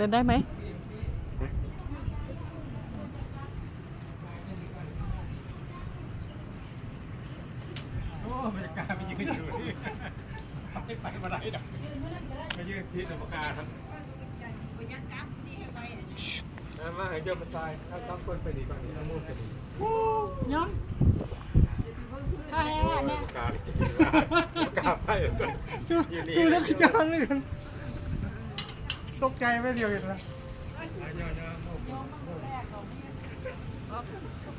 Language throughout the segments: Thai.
เดินได้ไหมโอ้บรรยากาศมันยืนอยู่นี่ไม่ไปมาได้ดอกไม่ยืนที่ธรรมกาครับมาให้เจ้ามาตายถ้าซ้ำคนไปดีกว่านี้น้ำมูกจะดีย้อนถ้าแห้งเนี่ยกาลยจะดีกาไปอยู่นี่ดูแล้วก็จานเลยกัน ตกใจไม่เดียวเห็นไหม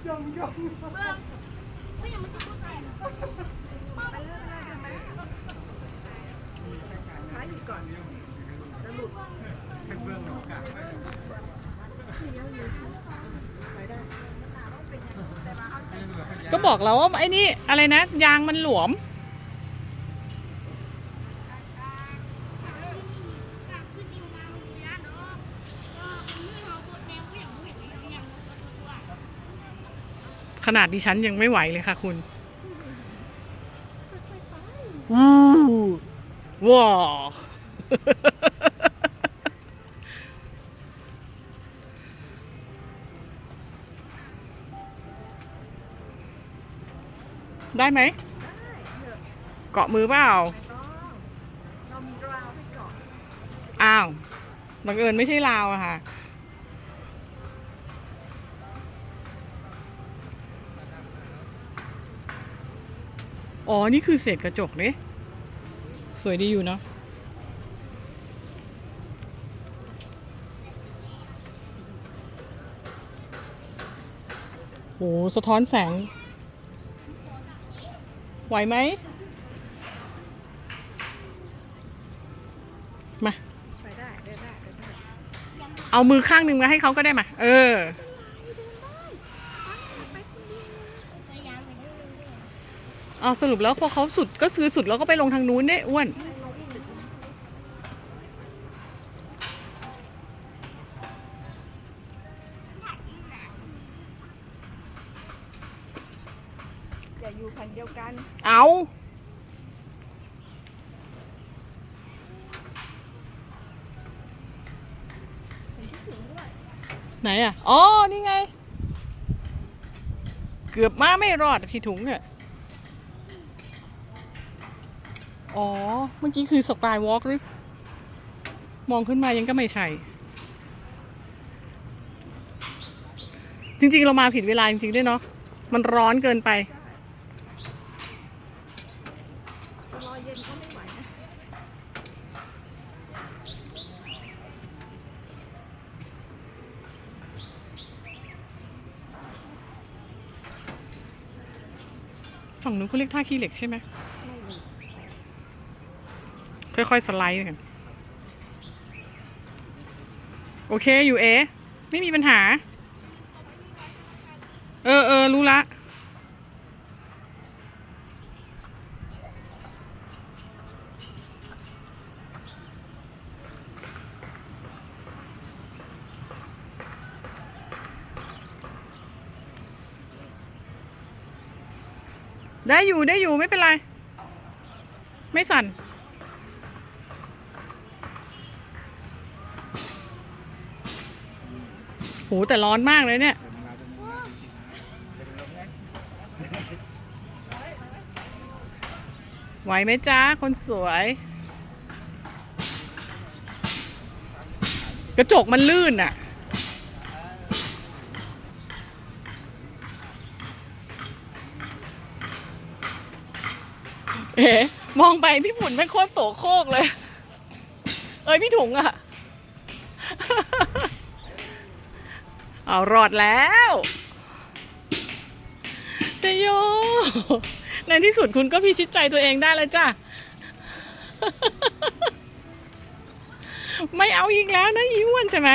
ยอมยอมเป็นเบื้องธรรมกาก็บอกแล้วว่าไอ้นี่อะไรนะ ยางมันหลวม ขนาดดิฉันยังไม่ไหวเลยค่ะคุณวู้ว้าวได้ไหม เกาะมือเปล่าเรามีราวให้เกาะอ้าว บังเอิญไม่ใช่ลาวอะค่ะ อ๋อ นี่คือเศษกระจกเนี่ยสวยดีอยู่เนาะโหสะท้อนแสง ไหวไหม มา ไปได้เดินได้เดินได้ เอามือข้างหนึ่งมาให้เขาก็ได้มา เออ เอาสรุปแล้วพอเขาสุดก็ซื้อสุดแล้วก็ไปลงทางนู้นเนี่ยอ้วน อย่าอยู่คันเดียวกันเอาไหนอะ อ๋อ นี่ไง เกือบมาไม่รอดพี่ถุงเนี่ย อ๋อ เมื่อกี้คือสไตล์วอล์กหรือ มองขึ้นมายังก็ไม่ใช่ จริงๆ เรามาผิดเวลาจริงๆ ด้วยเนาะ มันร้อนเกินไป รอเย็นก็ไม่ไหวนะ ฝั่งนู้นเขาเรียกท่าขี้เหล็กใช่ไหม ค่อยๆสไลด์กัน โอเคอยู่เอ ไม่มีปัญหา เออเออรู้ละได้อยู่ได้อยู่ไม่เป็นไร ไม่สั่น หแต่ร้อนมากเลยเนี่ย ไหวไหมจ้าคนสวย กระจกมันลื่นอะเอ๋มองไปพี่ฝุ่นไม่โคตรโสโครกเลย เอ้ยพี่ถุงอะ เอารอดแล้วเจโย ในที่สุดคุณก็พิชิตใจตัวเองได้แล้วจ้ะ ไม่เอาอีกแล้วนะอีอ้วนใช่ไหม